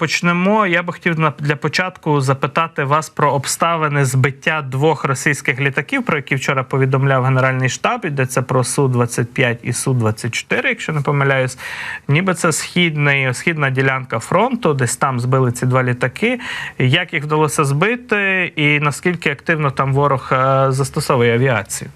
почнемо. Я би хотів для початку запитати вас про обставини збиття двох російських літаків, про які вчора повідомляв Генеральний штаб. Йдеться про су 25 і су 24 якщо не помиляюсь. Ніби це східний, східна ділянка фронту, десь там збили ці два літаки. Як їх вдалося збити, і наскільки активно там ворог е, застосовує авіацію?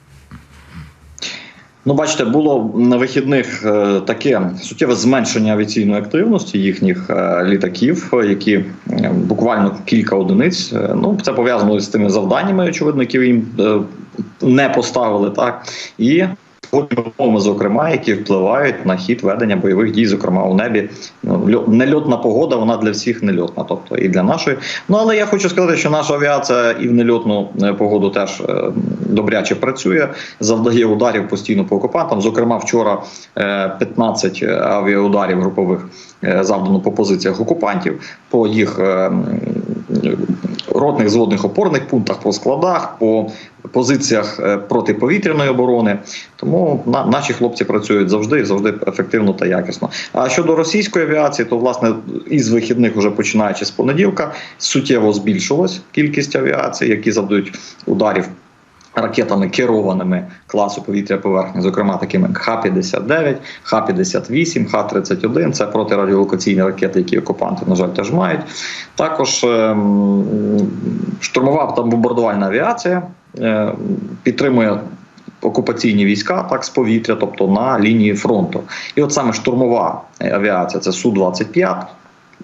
Ну, бачите, було на вихідних е, таке суттєве зменшення авіаційної активності їхніх е, літаків, які е, буквально кілька одиниць. Ну, це пов'язано з тими завданнями, очевидно, які їм не поставили, так і умовами, зокрема, які впливають на хід ведення бойових дій, зокрема у небі. Ну, льо- нельотна погода, вона для всіх нельотна, тобто і для нашої. Ну але я хочу сказати, що наша авіація і в нельотну е, погоду теж е, добряче працює, завдає ударів постійно по окупантам. Зокрема, вчора е, 15 авіаударів групових е, завдано по позиціях окупантів, по їх е, ротних зводних опорних пунктах, по складах, по позиціях е, протиповітряної оборони. Тому на, наші хлопці працюють завжди, завжди ефективно та якісно. А щодо російської авіації, то власне із вихідних, уже починаючи з понеділка, суттєво збільшилась кількість авіації, які завдають ударів. Ракетами керованими класу повітря поверхні, зокрема такими як Х-59, Х-58, Х-31. Це протирадіолокаційні ракети, які окупанти, на жаль, теж мають. Також ем, штурмова та бомбардувальна авіація е, підтримує окупаційні війська так з повітря, тобто на лінії фронту. І от саме штурмова авіація це Су-25.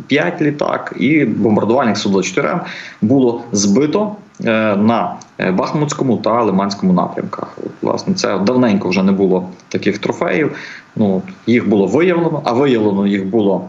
5 літак і бомбардувальник Су-24 було збито е, на е, Бахмутському та Лиманському напрямках. Власне, це давненько вже не було таких трофеїв. Ну їх було виявлено, а виявлено їх було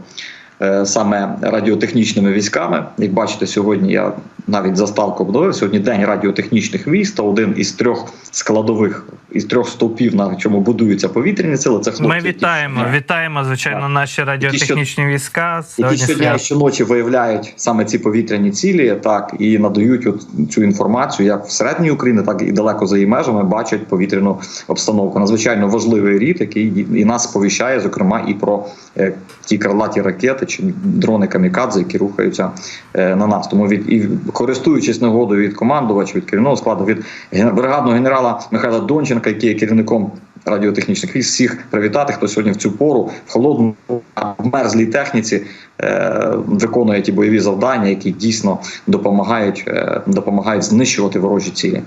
е, саме радіотехнічними військами. Як бачите, сьогодні я навіть заставку обновив. Сьогодні день радіотехнічних військ та один із трьох складових із трьох стовпів, на чому будуються повітряні сили. Це хлопці, Ми які- вітаємо, вітаємо, звичайно, Так. наші радіотехнічні війська. які Сьогодні щодня і щоночі виявляють саме ці повітряні цілі, так і надають от цю інформацію, як всередині України, так і далеко за її межами бачать повітряну обстановку. Надзвичайно важливий рід, який і нас сповіщає, зокрема, і про е, ті крилаті ракети чи дрони камікадзе, які рухаються е, на нас. Тому від і користуючись нагодою від командувача, від керівного складу, від бригадного генерала Михайла Донченка, який є керівником радіотехнічних військ, всіх привітати, хто сьогодні в цю пору в холодну мерзлій техніці е, виконує ті бойові завдання, які дійсно допомагають, е, допомагають знищувати ворожі цілі.